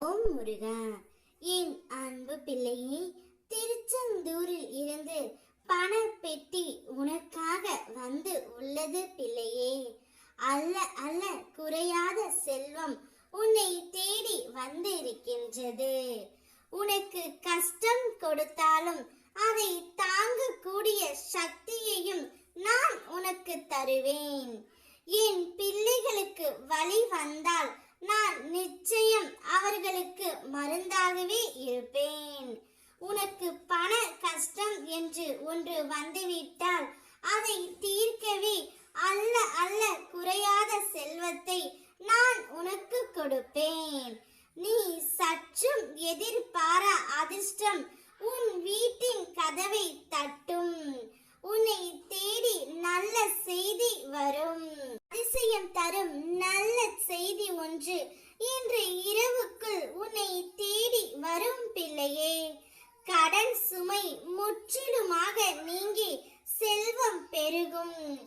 ஓம் முருகா என் அன்பு பிள்ளையே திருச்செந்தூரில் இருந்து பண பெட்டி உனக்காக வந்து உள்ளது பிள்ளையே. அல்ல அல்ல குறையாத செல்வம் உன்னை தேடி வந்திருக்கின்றது. உனக்கு கஷ்டம் கொடுத்தாலும் அதை தாங்கக்கூடிய சக்தியையும் நான் உனக்கு தருவேன். என் பிள்ளைகளுக்கு வழி வந்தால் நான் நிச்சயம் அவர்களுக்கு மருந்தாகவே இருப்பேன். உனக்கு பண கஷ்டம் என்று ஒன்று வந்துவிட்டால் அதை தீர்க்கவே அல்ல அல்ல குறையாத செல்வத்தை நான் உனக்கு கொடுப்பேன். நீ சற்றும் எதிர்பாரா அதிர்ஷ்டம் உன் வீட்டின் கதவை தட்டும். உன்னை தேடி நல்ல செய்தி வரும். அதிசயம் தரும் நல்ல செய்தி ஒன்று இன்று இரவுக்குள் உன்னை தேடி வரும் பிள்ளையே. கடன் சுமை முற்றிலுமாக நீங்கி செல்வம் பெருகும்.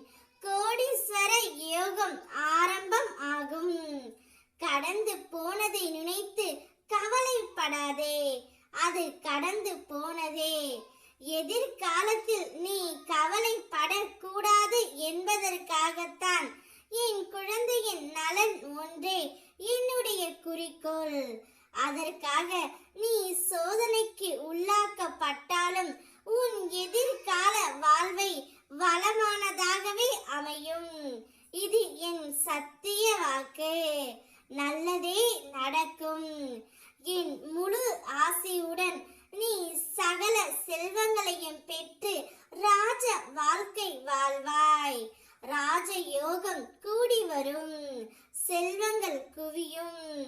கோடீஸ்வர யோகம் ஆரம்பம் ஆகும். கடந்து போனதை நினைத்து கவலைப்படாதே. அது கடந்து போனதே. எதிர்காலத்தில் நீ கவலைப்படக்கூடாது என்பதற்காகத்தான் என் குழந்தையின் நலன் ஒன்றே என்னுடைய குறிக்கோள். அதற்காக நீ சோதனைக்கு உள்ளாக்கப்பட்டாலும் உன் எதிர்கால வாழ்வை வளமானதாகவே அமையும். இது என் சத்திய வாக்கு. நல்லதே நடக்கும். என் முழு ஆசையுடன் நீ சகல செல்வங்களையும் பெற்று ராஜ வாழ்க்கை வாழ்வாய். ராஜ யோகம் கூடி வரும். செல்வங்கள் குவியும்.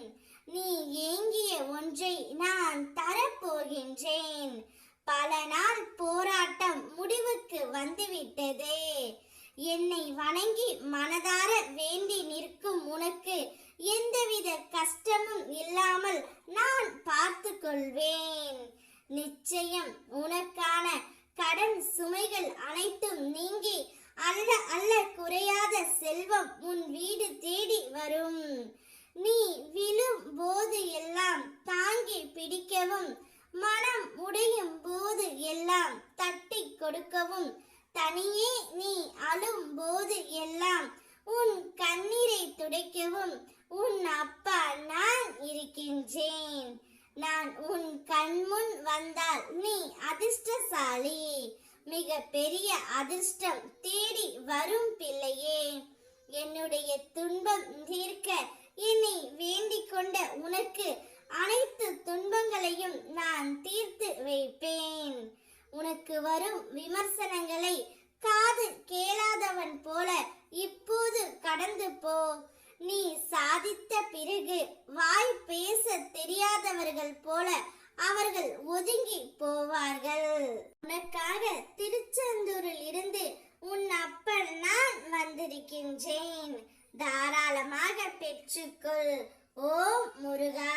நீ ஏங்கிய ஒன்றை நான் தரப்போகின்றேன். பல நாள் போராட்டம் முடிவுக்கு வந்துவிட்டது. என்னை வணங்கி மனதார வேண்டி நிற்கும் உனக்கு எந்தவித கஷ்டமும் இல்லாமல் நான் பார்த்து கொள்வேன் நிச்சயம் உனக்கான கடன் சுமைகள் அனைத்தும் நீங்கி அல்ல அல்ல குறையாத செல்வம் உன் வீடு தேடி வரும். நீ விழும் போது எல்லாம் தாங்கி பிடிக்கவும் மனம் உடையும் போது எல்லாம் தட்டி கொடுக்கவும் தனியே நீ அழும் போது எல்லாம் உன் கண்ணீரை துடைக்கவும் உன் அப்பா நான் இருக்கின்றேன். நான் உன் கண்முன் வந்தால் நீ அதிர்ஷ்டசாலி. மிக பெரிய அதிர்ஷ்டம் தேடி வரும் பிள்ளையே. என்னுடைய துன்பம் தீர்க்க என்னை வேண்டிக் கொண்ட உனக்கு அனைத்து துன்பங்களையும் நான் தீர்த்து வைப்பேன். உனக்கு வரும் விமர்சனங்களை காது கேளாதவன் போல இப்போது கடந்து போ. நீ சாதித்த பிறகு வாய் பேச தெரியாதவர்கள் போல அவர்கள் ஒதுங்கி உனக்காக திருச்செந்தூரில் இருந்து உன் அப்பன் நான் வந்திருக்கின்றேன். தாராளமாக பெற்றுக்கொள் ஓ முருகா.